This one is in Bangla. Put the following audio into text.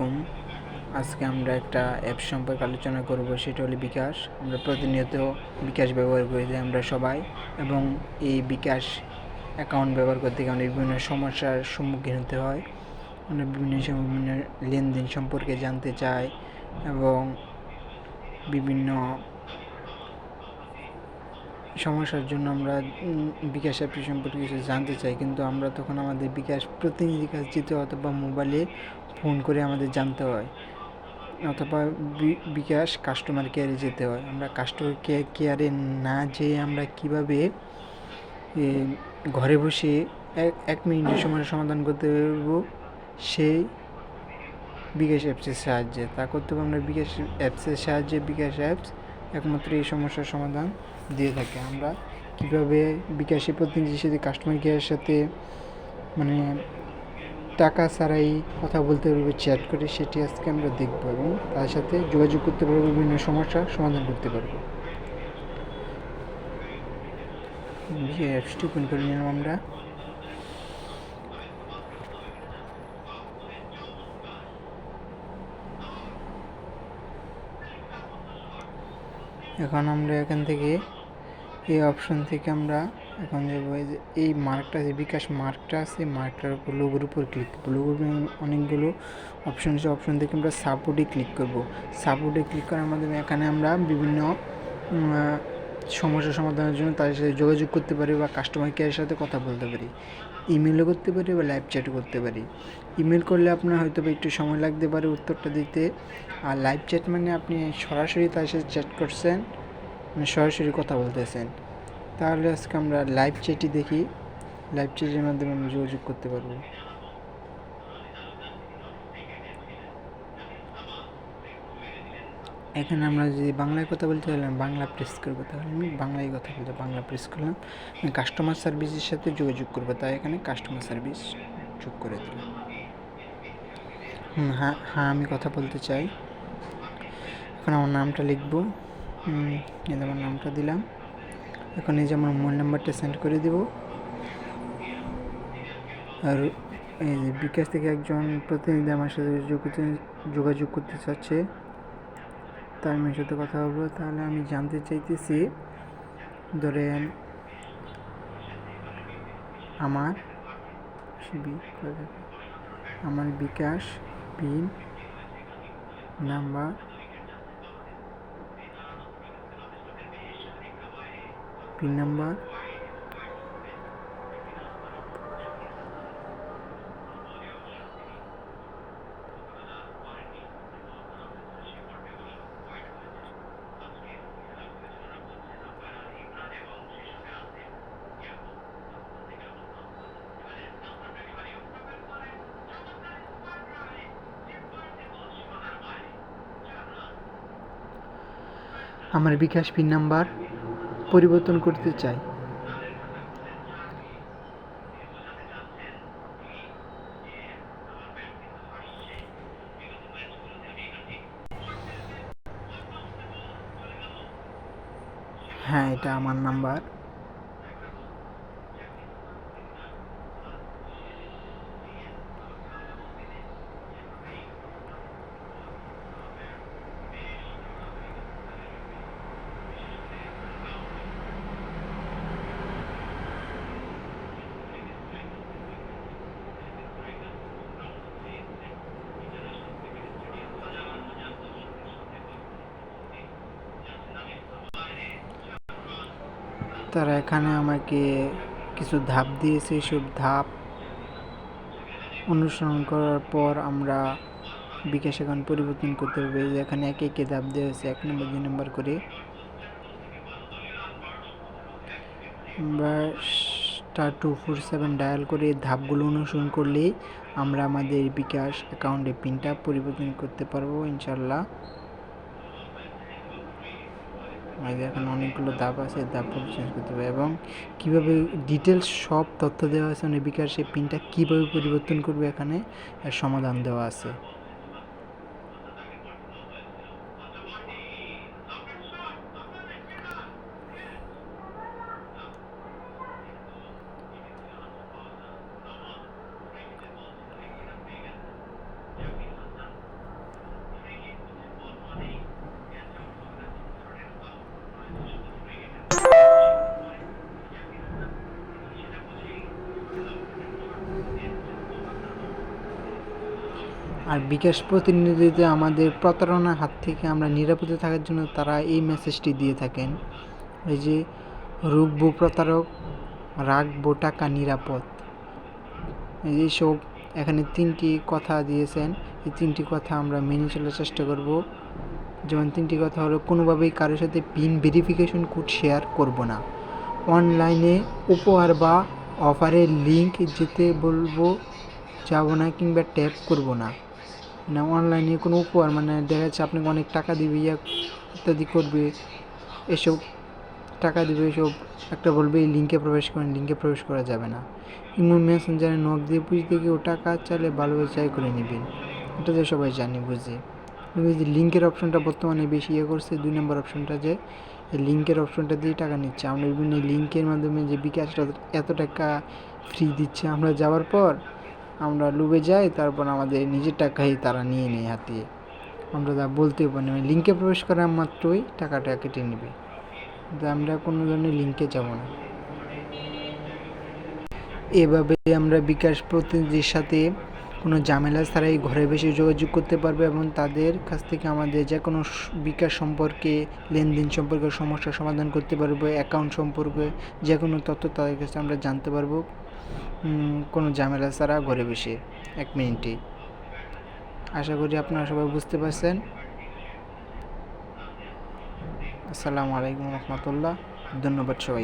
আলাইকুম। আজকে আমরা একটা অ্যাপ সম্পর্কে আলোচনা করব, সেটা হলো বিকাশ। আমরা প্রতিনিয়ত বিকাশ ব্যবহার করি আমরা সবাই। এবং এই বিকাশ অ্যাকাউন্ট ব্যবহার করতে গিয়ে অনেক বিভিন্ন সমস্যার সম্মুখীন হতে হয়। আমরা বিভিন্ন বিভিন্ন লেনদেন সম্পর্কে জানতে চাই এবং বিভিন্ন সমস্যার জন্য আমরা বিকাশ অ্যাপটি সম্পর্কে কিছু জানতে চাই। কিন্তু আমরা তখন আমাদের বিকাশ প্রতিনিধির কাছে যেতে অথবা মোবাইলে ফোন করে আমাদের জানতে হয়। অথবা বিকাশ কাস্টমার কেয়ারে যেতে হয়। আমরা কাস্টমার কেয়ার কেয়ারে না যেয়ে আমরা কীভাবে ঘরে বসে এক মিনিটের সময় সমাধান করতে পারব সেই বিকাশ অ্যাপসের সাহায্যে। তা করতে আমরা বিকাশ অ্যাপসের সাহায্যে বিকাশ অ্যাপস একমাত্র এই সমস্যার সমাধান দিয়ে থাকে। আমরা কীভাবে বিকাশে প্রতিনিধির সাথে কাস্টমার কেয়ারের সাথে মানে টাকা ছাড়াই কথা বলতে পারব চ্যাট করে, সেটি আজকে আমরা দেখব এবং তার সাথে যোগাযোগ করতে পারব, বিভিন্ন সমস্যার সমাধান করতে পারব। অ্যাপসটি ওপেন করে নিলাম আমরা। এখন আমরা এখান থেকে এই অপশন থেকে আমরা এখন যে, এই মার্কটা যে বিকাশ মার্কটা আছে মার্কটার উপর লোগোর উপর ক্লিক করব। লোগোর অনেকগুলো অপশন আছে। অপশন থেকে আমরা সাপোর্টে ক্লিক করব। সাপোর্টে ক্লিক করার মাধ্যমে এখানে আমরা বিভিন্ন সমস্যা সমাধানের জন্য তাদের সাথে যোগাযোগ করতে পারি বা কাস্টমার কেয়ারের সাথে কথা বলতে পারি। ইমেলও করতে পারি বা লাইভ চ্যাটও করতে পারি। ইমেল করলে আপনার হয়তো বা একটু সময় লাগতে পারে উত্তরটা দিতে। আর লাইভ চ্যাট মানে আপনি সরাসরি তার সাথে চ্যাট করছেন মানে সরাসরি কথা বলতেছেন। তাহলে আজকে আমরা লাইভ চ্যাটই দেখি। লাইভ চ্যাটের মাধ্যমে আমরা যোগাযোগ করতে পারব। এখানে আমরা যদি বাংলায় কথা বলতে আমি বাংলা প্রেস করব, তাহলে আমি বাংলায় কথা বলতে, বাংলা প্রেস করলাম। কাস্টমার সার্ভিসের সাথে যোগাযোগ করব, তাই এখানে কাস্টমার সার্ভিস যোগ করে দিলাম। হ্যাঁ হ্যাঁ আমি কথা বলতে চাই। এখন আমার নামটা লিখব। এই আমার নামটা দিলাম। এখন এই যে আমার মোবাইল নাম্বারটা সেন্ড করে দেব। আর এই যে বিকাশ থেকে একজন প্রতিনিধি আমার সাথে যোগাযোগ করতে চাচ্ছে। তার মেয়ের সাথে কথা বলব। তাহলে আমি জানতে চাইতেছি, ধরেন আমার আমার bKash pin number pin number আমার বিকাশ পিন নাম্বার পরিবর্তন করতে চাই। হ্যাঁ এটা আমার নাম্বার। তারা এখানে আমাকে কিছু ধাপ দিয়েছে। সব ধাপ অনুসরণ করার পর আমরা বিকাশ অ্যাকাউন্ট পরিবর্তন করতে হবে। এখানে একে একে ধাপ দেওয়া হয়েছে, এক নম্বর, দুই নম্বর করে। আমরা star two four seven dial করে ধাপগুলো অনুসরণ করলেই আমরা আমাদের বিকাশ অ্যাকাউন্টে পিনটা পরিবর্তন করতে পারব ইনশাল্লাহ আমাদের এখন অনেকগুলো ধাপ আছে ধাপগুলো চেঞ্জ করতে হবে এবং কীভাবে ডিটেলস সব তথ্য দেওয়া আছে মানে বিকাশে পিনটা কীভাবে পরিবর্তন করবে এখানে সমাধান দেওয়া আছে। আর বিকাশ প্রতিনিধিতে আমাদের প্রতারণার হাত থেকে আমরা নিরাপদে থাকার জন্য তারা এই মেসেজটি দিয়ে থাকেন। এই যে রূপবো প্রতারক, রাখব টাকা নিরাপদ। এইসব এখানে তিনটি কথা দিয়েছেন। এই তিনটি কথা আমরা মেনে চলার চেষ্টা করব। যেমন তিনটি কথা হলো, কোনোভাবেই কারোর সাথে পিন ভেরিফিকেশন কোড শেয়ার করব না। অনলাইনে উপহার বা অফারের লিঙ্ক যেতে বলব, যাব না কিংবা ট্যাপ করব না। না অনলাইনে কোনো উপহার মানে দেখা যাচ্ছে আপনাকে অনেক টাকা দিবে, ইয়া ইত্যাদি করবে, এসব টাকা দিবে, এসব একটা বলবে, এই লিঙ্কে প্রবেশ করেন লিঙ্কে প্রবেশ করা যাবে না। ইমো মেসেঞ্জারে নক দিয়ে গিয়ে ও টাকা চাইলে ভালোভাবে চাই করে নেবেন। এটা তো সবাই জানি, বুঝি? যে লিঙ্কের অপশনটা বর্তমানে বেশি ইয়ে করছে, দুই নম্বর অপশনটা যে লিঙ্কের অপশনটা দিয়ে টাকা নিচ্ছে। আমরা বিভিন্ন লিঙ্কের মাধ্যমে যে বিকাশটা এত টাকা ফ্রি দিচ্ছে, আমরা যাওয়ার পর আমরা লুবে যাই, তারপর আমাদের নিজের টাকাই তারা নিয়ে নেয় হাতিয়ে। আমরা তা বলতেও পারি না লিঙ্কে প্রবেশ করা মাত্রই টাকাটা কেটে নেবে। আমরা কোনো ধরনের লিঙ্কে যাব না। এভাবে আমরা বিকাশ প্রতিনিধির সাথে কোনো ঝামেলা ছাড়াই ঘরে বসে যোগাযোগ করতে পারবে এবং তাদের কাছ থেকে আমাদের যে কোনো বিকাশ সম্পর্কে, লেনদেন সম্পর্কে সমস্যার সমাধান করতে পারব, অ্যাকাউন্ট সম্পর্কে যে কোনো তথ্য তাদের কাছে আমরা জানতে পারব। কোনো ঝামেলা ছাড়া ঘরে বসে, এক মিনিটে আশা করি আপনারা সবাই বুঝতে পারছেন। আসসালামু আলাইকুম রহমতুল্লাহ। ধন্যবাদ সবাই